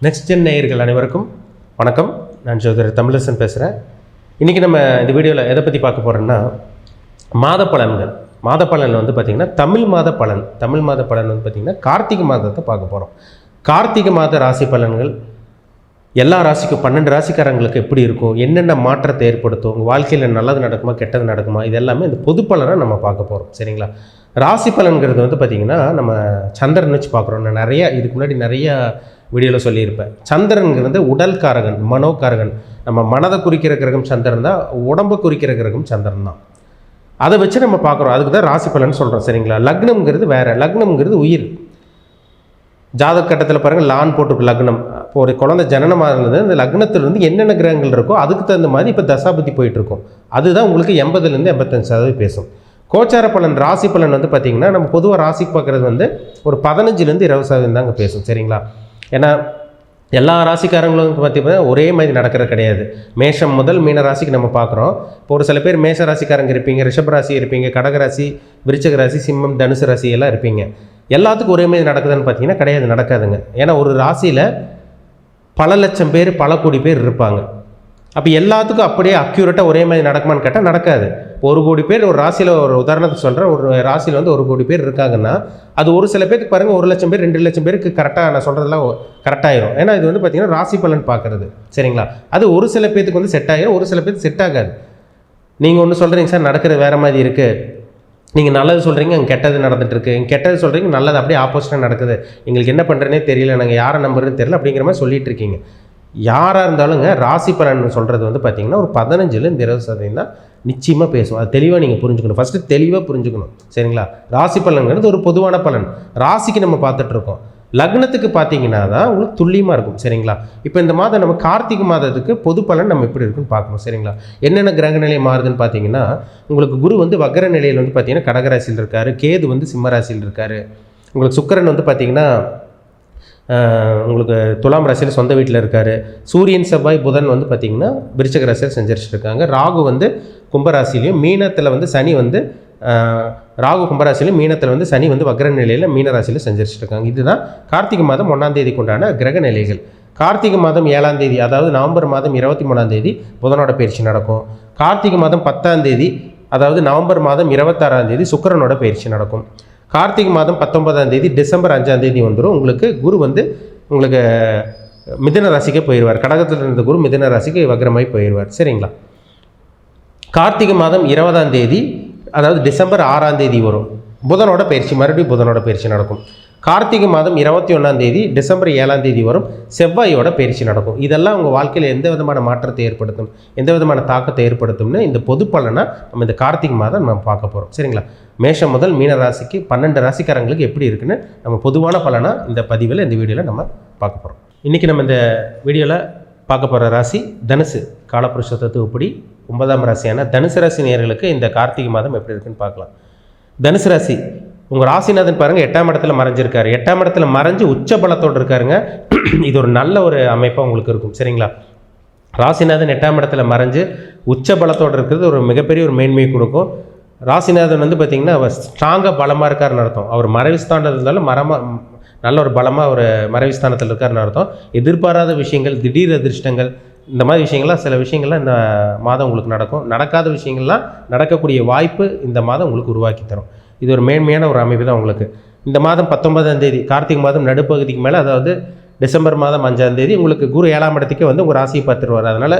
Next gen நேயர்கள் அனைவருக்கும் வணக்கம். நான் ஜோதிடர் தமிழரசன் பேசுகிறேன் இன்றைக்கி நம்ம இந்த வீடியோவில் எதை பற்றி பார்க்க போகிறோம்னா மாத பலன்கள் மாத பலன் வந்து பார்த்திங்கன்னா தமிழ் மாத பலன் தமிழ் மாத பலன் வந்து பார்த்திங்கன்னா கார்த்திகை மாதத்தை பார்க்க போகிறோம் கார்த்திகை மாத ராசி பலன்கள் எல்லா ராசிக்கும் பன்னெண்டு ராசிக்காரங்களுக்கு எப்படி இருக்கும்? என்னென்ன மாற்றத்தை ஏற்படுத்தும்? உங்கள் வாழ்க்கையில் நல்லது நடக்குமா கெட்டது நடக்குமா? இது எல்லாமே இந்த பொது பலனாக நம்ம பார்க்க போகிறோம் சரிங்களா? ராசி பலன்கிறது வந்து பார்த்திங்கன்னா நம்ம சந்திரன் வச்சு பார்க்குறோம். நான் நிறையா இதுக்கு முன்னாடி நிறையா வீடியோவில் சொல்லியிருப்பேன். சந்திரன்கிறது உடல் காரகன் மனோகாரகன். நம்ம மனதை குறிக்கிற கிரகம் சந்திரன் தான் உடம்பை குறிக்கிற கிரகம் சந்திரன் தான். அதை வச்சு நம்ம பார்க்குறோம். அதுக்கு தான் ராசி பலன் சொல்கிறோம் சரிங்களா? லக்னம்ங்கிறது வேறு. லக்னம்ங்கிறது உயிர். ஜாதக கட்டத்தில் பாருங்கள் லான் போட்டிருக்கு லக்னம். இப்போ ஒரு குழந்தை ஜனனமாக இருந்தது அந்த லக்னத்திலிருந்து என்னென்ன கிரகங்கள் இருக்கோ அதுக்கு தகுந்த மாதிரி இப்போ தசாபதி போயிட்டுருக்கோம். அதுதான் உங்களுக்கு எண்பதுலேருந்து எண்பத்தஞ்சு சதவீதம் பேசும். கோச்சார பலன் ராசி பலன் வந்து பார்த்திங்கன்னா நம்ம பொதுவாக ராசி பார்க்குறது வந்து ஒரு பதினஞ்சுலேருந்து இருபது சதவீதம் தாங்க பேசும் சரிங்களா? ஏன்னா எல்லா ராசிக்காரங்களும் வந்து பார்த்தீங்கன்னா ஒரே மாதிரி நடக்கிறது கிடையாது. மேஷம் முதல் மீன ராசிக்கு நம்ம பார்க்குறோம் இப்போ ஒரு சில பேர் மேஷ ராசிக்காரங்க இருப்பீங்க ரிஷப ராசி இருப்பீங்க கடக ராசி விருச்சக ராசி சிம்மம் தனுசு ராசி எல்லாம் இருப்பீங்க. எல்லாத்துக்கும் ஒரே மாதிரி நடக்குதுன்னு பார்த்தீங்கன்னா கிடையாது நடக்காதுங்க. ஏன்னா ஒரு ராசியில் பல லட்சம் பேர் பல கோடி பேர் இருப்பாங்க. அப்போ எல்லாத்துக்கும் அப்படியே அக்யூரேட்டாக ஒரே மாதிரி நடக்குமான்னு கேட்டால் நடக்காது. ஒரு கோடி பேர் ஒரு ராசியில் ஒரு உதாரணத்துக்கு சொல்கிறேன் ஒரு ராசியில் வந்து ஒரு கோடி பேர் இருக்காங்கன்னா அது ஒரு சில பேருக்கு பாருங்கள் ஒரு லட்சம் பேர் ரெண்டு லட்சம் பேருக்கு கரெக்டாக நான் சொல்கிறதெல்லாம் கரெக்டாயிரும் ஏன்னா இது வந்து பார்த்திங்கன்னா ராசி பலன் பார்க்குறது. சரிங்களா? அது ஒரு சில பேத்துக்கு வந்து செட் ஆகிடும் ஒரு சில பேருக்கு செட் ஆகாது. நீங்கள் ஒன்று சொல்கிறீங்க சார் நடக்கிறது வேறு மாதிரி இருக்குது நீங்கள் நல்லது சொல்கிறீங்க அங்கே கெட்டது நடந்துட்டுருக்கு. கெட்டது சொல்கிறீங்க நல்லது அப்படியே ஆப்போசிட்டாக நடக்குது. எங்களுக்கு என்ன பண்ணுறேனே தெரியல நாங்கள் யாரை நம்புறதுன்னு தெரியல அப்படிங்கிற மாதிரி சொல்லிட்டு இருக்கீங்க. யாராக இருந்தாலுங்க ராசி பலன் சொல்கிறது வந்து பார்த்தீங்கன்னா ஒரு பதினஞ்சுலேருந்து இருபது சதவீதம் தான் நிச்சயமாக பேசுவோம். அது தெளிவாக நீங்கள் புரிஞ்சுக்கணும். ஃபஸ்ட்டு தெளிவாக புரிஞ்சுக்கணும். சரிங்களா? ராசி பலன்கிறது ஒரு பொதுவான பலன். ராசிக்கு நம்ம பார்த்துட்ருக்கோம் லக்னத்துக்கு பார்த்தீங்கன்னா தான் உங்களுக்கு துல்லியமாக இருக்கும் சரிங்களா? இப்போ இந்த மாதம் நம்ம கார்த்திகை மாதத்துக்கு பொது பலன் நம்ம எப்படி இருக்குன்னு பார்க்கணும் சரிங்களா? என்னென்ன கிரக நிலை மாறுதுன்னு பார்த்தீங்கன்னா உங்களுக்கு குரு வந்து வக்கர நிலையில் வந்து பார்த்தீங்கன்னா கடகராசியில் இருக்கார் கேது வந்து சிம்மராசியில் இருக்கார். உங்களுக்கு சுக்கரன் வந்து பார்த்தீங்கன்னா உங்களுக்கு துலாம் ராசியில் சொந்த வீட்டில் இருக்கார். சூரியன் செவ்வாய் புதன் வந்து பார்த்திங்கன்னா விருச்சக ராசியில் செஞ்சரிச்சிருக்காங்க ராகு வந்து கும்பராசிலையும் மீனத்தில் வந்து சனி வந்து ராகு கும்பராசிலையும் மீனத்தில் வந்து சனி வந்து வக்ர நிலையில் மீனராசியில் செஞ்சிருச்சுட்டு இருக்காங்க. இதுதான் கார்த்திகை மாதம் ஒன்றாம் தேதிக்கு உண்டான கிரக நிலைகள். கார்த்திகை மாதம் ஏழாம் தேதி அதாவது நவம்பர் மாதம் இருபத்தி மூணாம் தேதி புதனோட பயிற்சி நடக்கும். கார்த்திகை மாதம் பத்தாம் தேதி அதாவது நவம்பர் மாதம் இருபத்தாறாம் தேதி சுக்கிரனோட பயிற்சி நடக்கும். கார்த்திகை மாதம் பத்தொன்பதாம் தேதி டிசம்பர் அஞ்சாம் தேதி வந்துடும் உங்களுக்கு குரு வந்து உங்களுக்கு மிதன ராசிக்கே போயிடுவார் கடகத்தில் இருந்த குரு மிதன ராசிக்கு வக்ரமாய் போயிடுவார் சரிங்களா? கார்த்திகை மாதம் இருபதாம் தேதி அதாவது டிசம்பர் ஆறாம் தேதி வரும். புதனோட பயிற்சி மறுபடியும் புதனோட பயிற்சி நடக்கும். கார்த்திகை மாதம் இருபத்தி ஒன்றாம் தேதி டிசம்பர் ஏழாம் தேதி வரும். செவ்வாயோட பயிற்சி நடக்கும். இதெல்லாம் உங்கள் வாழ்க்கையில் எந்த விதமான மாற்றத்தை ஏற்படுத்தும் எந்த விதமான தாக்கத்தை ஏற்படுத்தும்னு இந்த பொது பலனை நம்ம இந்த கார்த்திகை மாதம் நம்ம பார்க்க போகிறோம் சரிங்களா? மேஷம் முதல் மீன ராசிக்கு பன்னெண்டு ராசிக்காரங்களுக்கு எப்படி இருக்குன்னு நம்ம பொதுவான பலனாக இந்த பதிவில் இந்த வீடியோவில் நம்ம பார்க்க போகிறோம் இன்றைக்கி நம்ம இந்த வீடியோவில் பார்க்க போகிற ராசி தனுசு காலப்புருஷ தத்துவப்படி ஒன்பதாம் ராசியான தனுசு ராசி நேர்களுக்கு இந்த கார்த்திகை மாதம் எப்படி இருக்குன்னு பார்க்கலாம். தனுசு ராசி உங்கள் ராசிநாதன் பாருங்கள் எட்டாம் இடத்துல மறைஞ்சிருக்காரு. எட்டாம் இடத்துல மறைஞ்சு உச்ச பலத்தோடு இருக்காருங்க. இது ஒரு நல்ல ஒரு அமைப்பாக உங்களுக்கு இருக்கும். சரிங்களா? ராசிநாதன் எட்டாம் இடத்துல மறைஞ்சு உச்ச பலத்தோடு இருக்கிறது ஒரு மிகப்பெரிய ஒரு மேன்மையை கொடுக்கும். ராசிநாதன் வந்து பார்த்திங்கன்னா அவர் ஸ்ட்ராங்காக பலமாக இருக்காருன்னு அர்த்தம். அவர் மறைவு ஸ்தானத்தில் இருந்தாலும் மரமாக நல்ல ஒரு பலமாக ஒரு மறைவு ஸ்தானத்தில் இருக்காருன்னு அர்த்தம். எதிர்பாராத விஷயங்கள் திடீர் அதிர்ஷ்டங்கள் இந்த மாதிரி விஷயங்கள்லாம் சில விஷயங்கள்லாம் இந்த மாதம் உங்களுக்கு நடக்கும். நடக்காத விஷயங்கள்லாம் நடக்கக்கூடிய வாய்ப்பு இந்த மாதம் உங்களுக்கு உருவாக்கி தரும். இது ஒரு மேன்மையான ஒரு அமைப்பு தான் உங்களுக்கு. இந்த மாதம் பத்தொன்பதாம் தேதி கார்த்திகை மாதம் நடுப்பகுதிக்கு மேலே அதாவது டிசம்பர் மாதம் அஞ்சாம் தேதி உங்களுக்கு குரு ஏழாம் இடத்துக்கு வந்து உங்கள் ராசியை பார்த்துருவார் அதனால்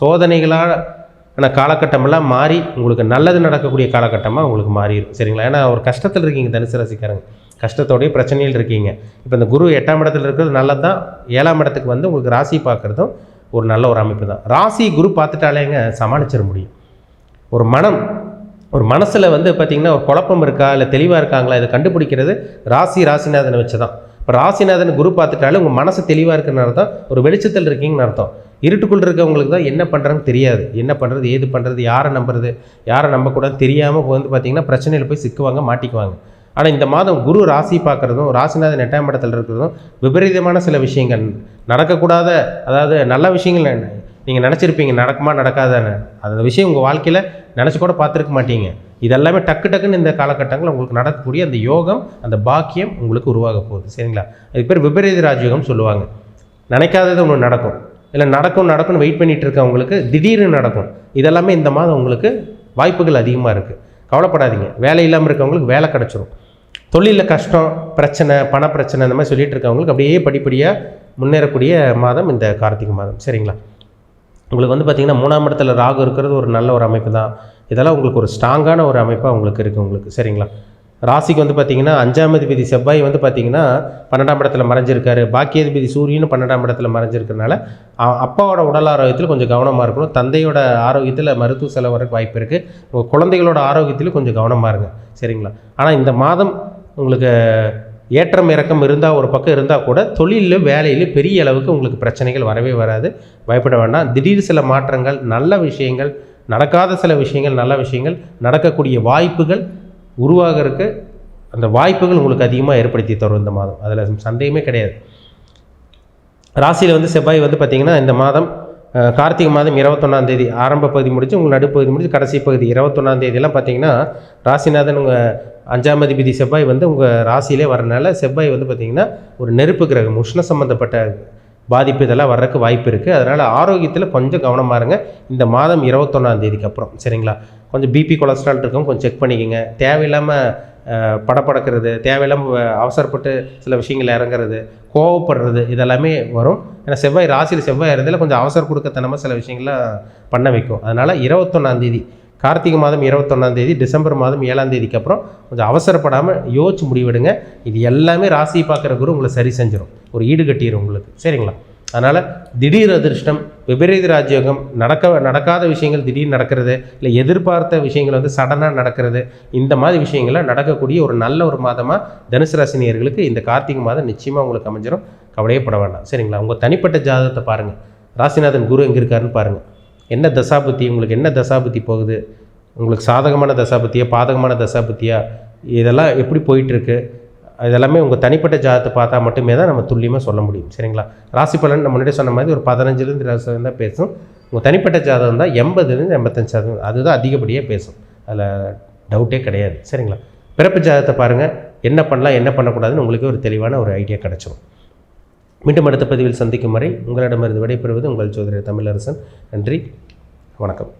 சோதனைகளான காலகட்டமெல்லாம் மாறி உங்களுக்கு நல்லது நடக்கக்கூடிய காலகட்டமாக உங்களுக்கு மாறிடும் சரிங்களா? ஏன்னா ஒரு கஷ்டத்தில் இருக்கீங்க தனுசு ராசிக்காரங்க. கஷ்டத்தோடய பிரச்சனையில் இருக்கீங்க. இப்போ இந்த குரு எட்டாம் இடத்துல இருக்கிறது நல்லது தான் ஏழாம் இடத்துக்கு வந்து உங்களுக்கு ராசி பார்க்குறதும் ஒரு நல்ல ஒரு அமைப்பு தான். ராசி குரு பார்த்துட்டாலேங்க சமாளிச்சிட முடியும். ஒரு மனம் ஒரு மனசில் வந்து பார்த்திங்கன்னா ஒரு குழப்பம் இருக்கா இல்லை தெளிவாக இருக்காங்களா இதை கண்டுபிடிக்கிறது ராசி ராசிநாதனை வச்சு தான் இப்போ ராசிநாதன் குரு பார்த்துட்டாலே உங்கள் மனசு தெளிவாக இருக்குன்னு அர்த்தம் ஒரு வெளிச்சத்தில் இருக்கீங்கன்னு அர்த்தம். இருட்டுக்குள் இருக்கவங்களுக்கு தான் என்ன பண்ணுறதுன்னு தெரியாது. என்ன பண்ணுறது ஏது பண்ணுறது யாரை நம்புறது யாரை நம்பக்கூடாது தெரியாமல் வந்து பார்த்திங்கன்னா பிரச்சனையில் போய் சிக்குவாங்க மாட்டிக்குவாங்க. ஆனால் இந்த மாதம் குரு ராசி பார்க்குறதும் ராசிநாதன் எட்டாம் இடத்துல இருக்கிறதும் விபரீதமான சில விஷயங்கள் நடக்கக்கூடாத அதாவது நல்ல விஷயங்கள் நீங்கள் நினச்சிருப்பீங்க நடக்குமா நடக்காதான்னு. அந்த விஷயம் உங்கள் வாழ்க்கையில் நினச்சி கூட பார்த்துருக்க மாட்டீங்க. இதெல்லாமே டக்கு டக்குன்னு இந்த காலகட்டங்களில் உங்களுக்கு நடக்கக்கூடிய அந்த யோகம் அந்த பாக்கியம் உங்களுக்கு உருவாக போகுது. சரிங்களா? அதுக்கு பேர் விபரீத ராஜயோகம் சொல்லுவாங்க. நினைக்காதது ஒன்று நடக்கும். இல்லை நடக்கும் நடக்கும்னு வெயிட் பண்ணிட்டு இருக்கவங்களுக்கு திடீர்னு நடக்கும். இதெல்லாமே இந்த மாதம் உங்களுக்கு வாய்ப்புகள் அதிகமாக இருக்குது கவலைப்படாதீங்க. வேலை இல்லாமல் இருக்கவங்களுக்கு வேலை கிடச்சிரும். தொழிலில் கஷ்டம் பிரச்சனை பண பிரச்சனை இந்த மாதிரி சொல்லிட்டு இருக்கவங்களுக்கு அப்படியே படிப்படியாக முன்னேறக்கூடிய மாதம் இந்த கார்த்திகை மாதம். சரிங்களா? உங்களுக்கு வந்து பார்த்திங்கன்னா மூணாம் இடத்துல ராகு இருக்கிறது ஒரு நல்ல ஒரு அமைப்பு தான். இதெல்லாம் உங்களுக்கு ஒரு ஸ்ட்ராங்கான ஒரு அமைப்பாக உங்களுக்கு இருக்குது உங்களுக்கு. சரிங்களா? ராசிக்கு வந்து பார்த்திங்கன்னா அஞ்சாம் அதிபதி செவ்வாய் வந்து பார்த்திங்கன்னா பன்னெண்டாம் இடத்துல மறைஞ்சிருக்காரு. பாக்கியாதிபதி சூரியனும் பன்னெண்டாம் இடத்துல மறைஞ்சிருக்கறனால அப்பாவோட உடல் ஆரோக்கியத்தில் கொஞ்சம் கவனமாக இருக்கணும். தந்தையோட ஆரோக்கியத்தில் மருத்துவ செலவு வரக்கு வாய்ப்பு இருக்குது உங்கள் குழந்தைகளோட ஆரோக்கியத்தில் கொஞ்சம் கவனமாக இருங்க. சரிங்களா? ஆனால் இந்த மாதம் உங்களுக்கு ஏற்றம் இறக்கம் இருந்தால் ஒரு பக்கம் இருந்தால் கூட தொழிலில் வேலையில் பெரிய அளவுக்கு உங்களுக்கு பிரச்சனைகள் வரவே வராது. பயப்பட வேண்டாம். திடீர் சில மாற்றங்கள் நல்ல விஷயங்கள் நடக்காத சில விஷயங்கள் நல்ல விஷயங்கள் நடக்கக்கூடிய வாய்ப்புகள் உருவாகிறதுக்கு அந்த வாய்ப்புகள் உங்களுக்கு அதிகமாக ஏற்படுத்தி தரும் இந்த மாதம். அதில் சந்தேகமே கிடையாது. ராசியில் வந்து செவ்வாய் வந்து பார்த்திங்கன்னா இந்த மாதம் கார்த்திகை மாதம் இருபத்தொன்னாம் தேதி ஆரம்ப பகுதி முடிச்சு உங்கள் நடுப்பகுதி முடிச்சு கடைசி பகுதி இருபத்தொன்னாம் தேதியெல்லாம் பார்த்தீங்கன்னா ராசிநாதன் உங்கள் அஞ்சாம் அதிபதி செவ்வாய் வந்து உங்கள் ராசியிலே வரனால செவ்வாய் வந்து பார்த்திங்கன்னா ஒரு நெருப்பு கிரகம் உஷ்ண சம்மந்தப்பட்ட பாதிப்பு இதெல்லாம் வர்றதுக்கு வாய்ப்பு இருக்குது அதனால் ஆரோக்கியத்தில் கொஞ்சம் கவனமாக இருங்க. இந்த மாதம் இருபத்தொன்னாம் தேதிக்கு அப்புறம் சரிங்களா? கொஞ்சம் பிபி கொலஸ்ட்ரால் இருக்கும் கொஞ்சம் செக் பண்ணிக்கோங்க. தேவையில்லாமல் படப்படக்கிறது தேவையில்லாமல் அவசரப்பட்டு சில விஷயங்கள் இறங்குறது கோவப்படுறது இதெல்லாமே வரும். ஏன்னா செவ்வாய் ராசியில் செவ்வாய் இருந்ததில் கொஞ்சம் அவசர கொடுக்கத்தனமாக சில விஷயங்கள்லாம் பண்ண வைக்கும். அதனால் இருபத்தொன்னாந்தேதி கார்த்திகை மாதம் இருபத்தொன்னாம் தேதி டிசம்பர் மாதம் ஏழாம் தேதிக்கு அப்புறம் கொஞ்சம் அவசரப்படாமல் யோசிச்சு முடிவெடுங்க. இது எல்லாமே ராசியை பார்க்குற குரு உங்களை சரி செஞ்சிடும் ஒரு ஈடு கட்டிடும் உங்களுக்கு. சரிங்களா? அதனால் திடீர் அதிர்ஷ்டம் விபரீத ராஜயோகம் நடக்க நடக்காத விஷயங்கள் திடீர் நடக்கிறது இல்லை எதிர்பார்த்த விஷயங்கள் வந்து சடனாக நடக்கிறது இந்த மாதிரி விஷயங்கள்லாம் நடக்கக்கூடிய ஒரு நல்ல ஒரு மாதமாக தனுசு ராசினியர்களுக்கு இந்த கார்த்திகை மாதம் நிச்சயமாக உங்களுக்கு அமைஞ்சிரும். கவலையப்பட வேண்டாம். சரிங்களா? உங்கள் தனிப்பட்ட ஜாதகத்தை பாருங்கள் ராசிநாதன் குரு எங்கே இருக்காருன்னு பாருங்கள் என்ன தசாபுத்தி? உங்களுக்கு என்ன தசாபுத்தி போகுது? உங்களுக்கு சாதகமான தசாபுத்தியா? பாதகமான தசாபுத்தியா? இதெல்லாம் எப்படி போயிட்டுருக்கு? இதெல்லாமே உங்கள் தனிப்பட்ட ஜாதகத்தை பார்த்தா மட்டுமே தான் நம்ம துல்லியமாக சொல்ல முடியும். சரிங்களா? ராசி பலன் நம்ம முன்னாடி சொன்ன மாதிரி ஒரு பதினஞ்சுலேருந்து இருபது சதவீதம் தான் பேசும். உங்கள் தனிப்பட்ட ஜாதகம் தான் எண்பதுலேருந்து எண்பத்தஞ்சு சதவீதம். அதுதான் அதிகப்படியாக பேசும். அதில் டவுட்டே கிடையாது. சரிங்களா? பிறப்பு ஜாதகத்தை பாருங்கள் என்ன பண்ணலாம் என்ன பண்ணக்கூடாதுன்னு உங்களுக்கு ஒரு தெளிவான ஒரு ஐடியா கிடச்சிரும். மீண்டும் அடுத்த பதிவில் சந்திக்கும் வரை உங்களிடமிருந்து விடைபெறுவது உங்கள் சோதரி தமிழரசன். நன்றி. வணக்கம்.